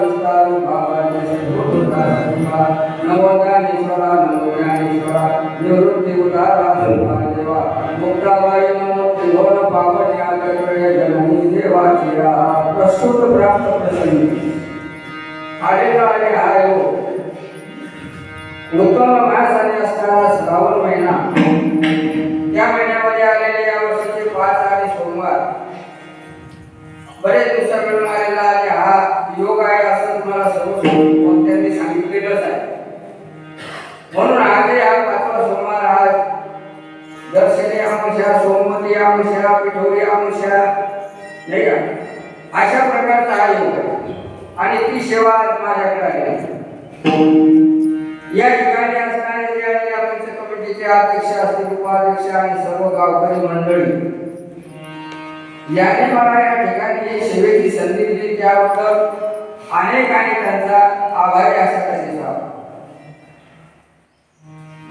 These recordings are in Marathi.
विस्तारू भावाचे सुखा नमो ज्ञानेश्वरा नमो ज्ञानेश्वरा निवृत्ती उतारा सुखा देवा. मुक्ताबाई नमो त्रिभुवन पावन्या कल्पये जननी देवाची प्रस्तुत प्राप्त प्रसंगी. आलेला आले हाय हो. उत्तम मासाने असणारा श्रावण महिना. त्या महिन्यामध्ये आलेले बरेच दिवसाकडून आलेला आणि हा योग आहे असं तुम्हाला सर्व कोणत्यांनी सांगितलेलंच आहे. म्हणून आजही हा पाचवा सोमवार आज दर्शनी अमुषा सोमवती अमुषा पिठोरी अमुषा नाही का? अशा प्रकारचा हा योग आहे. आणि ती सेवा आज माझ्याकडे आली या ठिकाणी असणारे जे आहे या पंच कमिटीचे अध्यक्ष असतील उपाध्यक्ष आणि सर्व गावकरी मंडळी याने मला या ठिकाणी सेवेची संधी दिली त्याबद्दल अनेक आणि त्यांचा आभारी असा त्यांनी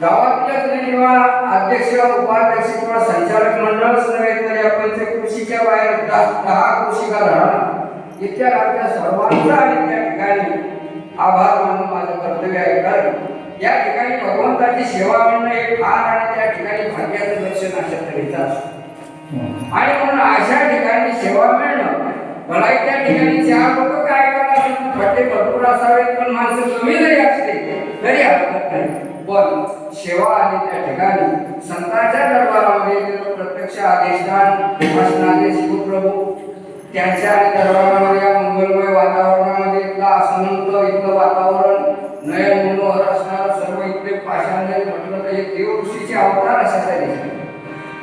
गावातल्या किंवा अध्यक्ष उपाध्यक्ष किंवा संचालक मंडळच नव्हे आपण ते कृषीच्या बाहेर दहा कृषी कृषिका घराणा इतक्या आपल्या सर्वांचा आणि त्या ठिकाणी आभार मानून माझं कर्तव्य आहे. कारण या ठिकाणी भगवंताची सेवा मिळणं हे फार आणि त्या ठिकाणी भाग्याचं दर्शन अशा तऱ्हेचं असतं. आणि म्हणून अशा ठिकाणी सेवा मिळणं मला त्या ठिकाणी चार लोक काय करणार? फटे भरपूर असावेत पण माणसं कमी जरी असले तरी हरकत नाही. पण सेवा आली त्या ठिकाणी. संतांच्या दरबारामध्ये प्रत्यक्ष आदेशदान असणारे शिवप्रभू त्यांच्या आणि दरबारामध्ये या मंगलमय वातावरणामध्ये इथलं असमंत इथलं वातावरण नयन मनोहर असणारं सर्व इथले पाषाण म्हटलं तर हे देव ऋषीचे अवतार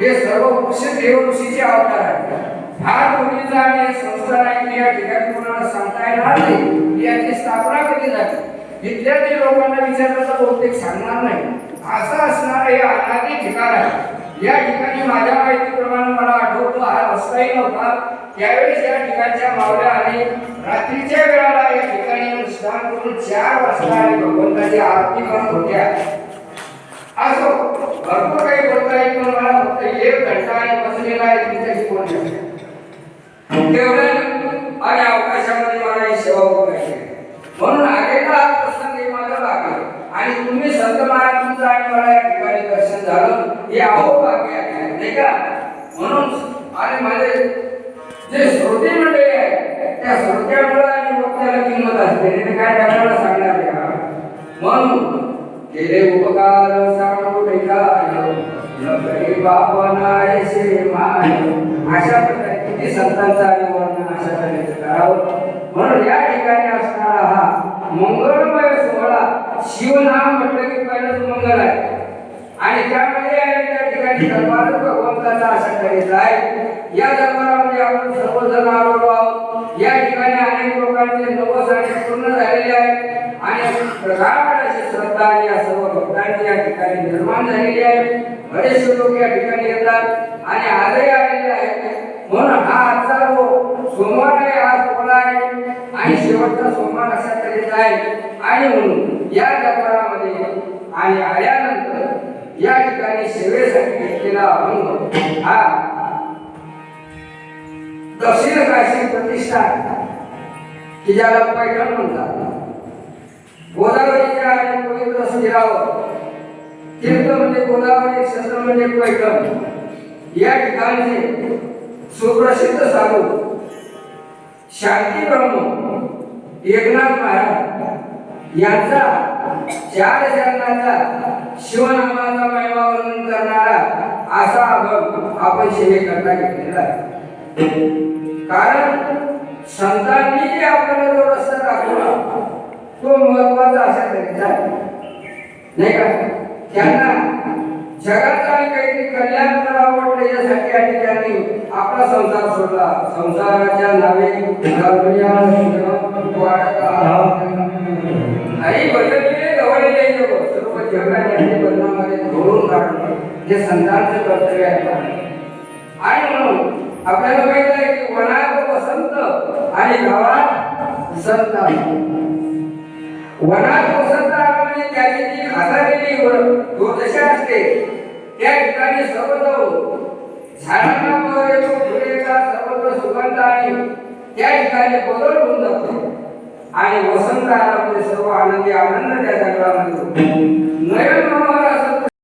हे सर्व वृक्ष देव ऋषीचे अवतार आहेत. फार पूर्वीचा आणि हे संस्थान आहे की या ठिकाणी कोणाला सांगता येणार नाही की याची स्थापना कधी झाली इथल्या ते लोकांना विचारलं तर बहुतेक सांगणार नाही. असं असणार हे अनादी ठिकाण आहे. या ठिकाणी माझ्या माहितीप्रमाणे मला आठवतो हा रस्ताही नव्हता. त्यावेळेस या ठिकाणच्या मावल्या आणि रात्रीच्या वेळाला या ठिकाणी स्नान करून चार वाजता आणि भगवंताची आरती करत होत्या. असो भरपूर काही बोलता येईल पण मला फक्त एक घंटा आणि बसलेला आहे तुमच्याशी बोलण्यासाठी तेवढं आणि अवकाशामध्ये मला ही सेवा करायची आहे. म्हणून आलेला हा प्रसंग हे माझा लागला आणि तुम्ही संत महाराजांचं आणि मला या ठिकाणी दर्शन झालं हे अहो भाग्य आहे नाही का? म्हणून आणि माझे जे श्रोते मंडळी आहे त्या श्रोत्यामुळे आणि वक्त्याला किंमत असते. तिथे काय आपल्याला सांगणार आहे का? म्हणून केले उपकार सांगू ठेकाय न करी अशा प्रकारे किती संतांचा आणि वर्णन अशा तऱ्हेचं करावं म्हणून या ठिकाणी असणारा हा मंगळमय सोहळा शिवनाम म्हटलं की पहिलं मंगल आहे आणि त्यामध्ये आहे त्या ठिकाणी दरबार भगवंताचा अशा तऱ्हेचा आहे या दरबारामध्ये आपण सर्वजण आलेलो आहोत. या ठिकाणी अनेक लोकांचे नवस आणि पूर्ण झालेले आहे आणि प्रगाढ अशी श्रद्धा या सर्व भक्तांची या ठिकाणी निर्माण झालेली आहे. बरेचसे लोक या ठिकाणी येतात आणि आजही आलेले आहेत. म्हणून हा आजचा जो सोमवार आहे हा सोहळा आहे आणि शेवटचा सोमवार अशा तऱ्हेचा आहे. आणि म्हणून या दरबारामध्ये आणि आल्यानंतर या ठिकाणी सेवेसाठी घेतलेला अभंग हा दक्षिण काशी प्रतिष्ठा की ज्याला पैठण म्हणतात. गोदावरीच्या आणि पवित्र स्थिरावर तीर्थ म्हणजे गोदावरी क्षेत्र म्हणजे पैठण. या ठिकाणचे सुप्रसिद्ध साधू शांती ब्रह्म एकनाथ महाराज यांचा चार चरणाचा शिवनामाचा महिमा वर्णन करणारा असा अभंग आपण सेवेकरता घेतलेला आहे. कारण संतांनी जे आपल्याला जो रस्ता दाखवला तो महत्त्वाचा अशा तऱ्हेचा नाही का? त्यांना जगाचा आणि काहीतरी कल्याण करावं वाटलं यासाठी आणि त्यांनी आपला संसार सोडला. संसाराच्या नावे दुनिया वाढत. आणि बदललेले गवळलेले सर्व जगाने बदलामध्ये धोरून काढलं हे संतांचं कर्तव्य आहे. आणि म्हणून आपल्याला काही आहे की वनात वसंत आणि गावात संत वनात असते. त्या ठिकाणी सर्वत्र झाडांना वर सर्वत्र सुगंध आणि त्या ठिकाणी बदल होऊन जातो. आणि वसंत आला म्हणजे सर्व आनंदी आनंद त्या जंगलामध्ये नयन